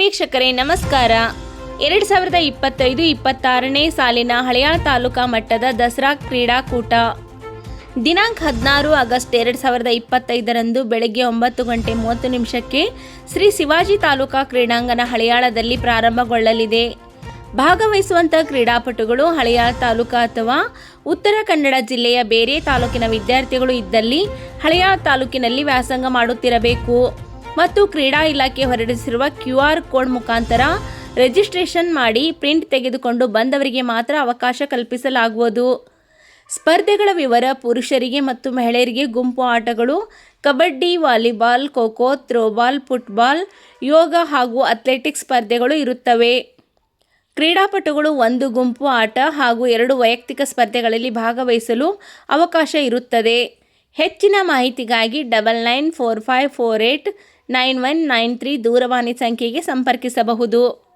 ವೀಕ್ಷಕರೇ, ನಮಸ್ಕಾರ. ಎರಡು ಸಾವಿರದ ಇಪ್ಪತ್ತೈದು ಇಪ್ಪತ್ತಾರನೇ ಸಾಲಿನ ಹಳೆಯಾಳ ತಾಲೂಕಾ ಮಟ್ಟದ ದಸರಾ ಕ್ರೀಡಾಕೂಟ. ದಿನಾಂಕ ಹದಿನಾರು ಆಗಸ್ಟ್ ಎರಡು ಸಾವಿರದ ಇಪ್ಪತ್ತೈದರಂದು ಬೆಳಗ್ಗೆ ಒಂಬತ್ತು ಗಂಟೆ ಮೂವತ್ತು ನಿಮಿಷಕ್ಕೆ ಶ್ರೀ ಶಿವಾಜಿ ತಾಲೂಕಾ ಕ್ರೀಡಾಂಗಣ ಹಳೆಯಾಳದಲ್ಲಿ ಪ್ರಾರಂಭಗೊಳ್ಳಲಿದೆ. ಭಾಗವಹಿಸುವಂಥ ಕ್ರೀಡಾಪಟುಗಳು ಹಳೆಯಾಳ ತಾಲೂಕಾ ಅಥವಾ ಉತ್ತರ ಕನ್ನಡ ಜಿಲ್ಲೆಯ ಬೇರೆ ತಾಲೂಕಿನ ವಿದ್ಯಾರ್ಥಿಗಳು ಇದ್ದಲ್ಲಿ ಹಳೆಯಾಳ ತಾಲೂಕಿನಲ್ಲಿ ವ್ಯಾಸಂಗ ಮಾಡುತ್ತಿರಬೇಕು. ಮತ್ತು ಕ್ರೀಡಾ ಇಲಾಖೆ ಹೊರಡಿಸಿರುವ ಕ್ಯೂ ಆರ್ ಕೋಡ್ ಮುಖಾಂತರ ರಿಜಿಸ್ಟ್ರೇಷನ್ ಮಾಡಿ ಪ್ರಿಂಟ್ ತೆಗೆದುಕೊಂಡು ಬಂದವರಿಗೆ ಮಾತ್ರ ಅವಕಾಶ ಕಲ್ಪಿಸಲಾಗುವುದು. ಸ್ಪರ್ಧೆಗಳ ವಿವರ, ಪುರುಷರಿಗೆ ಮತ್ತು ಮಹಿಳೆಯರಿಗೆ ಗುಂಪು ಆಟಗಳು, kabaddi, volleyball, kho kho, throwball, football, yoga ಹಾಗೂ ಅಥ್ಲೆಟಿಕ್ಸ್ ಸ್ಪರ್ಧೆಗಳು ಇರುತ್ತವೆ. ಕ್ರೀಡಾಪಟುಗಳು ಒಂದು ಗುಂಪು ಆಟ ಹಾಗೂ ಎರಡು ವೈಯಕ್ತಿಕ ಸ್ಪರ್ಧೆಗಳಲ್ಲಿ ಭಾಗವಹಿಸಲು ಅವಕಾಶ ಇರುತ್ತದೆ. ಹೆಚ್ಚಿನ ಮಾಹಿತಿಗಾಗಿ double nine four five four eight nine one nine three ದೂರವಾಣಿ ಸಂಖ್ಯೆಗೆ ಸಂಪರ್ಕಿಸಬಹುದು.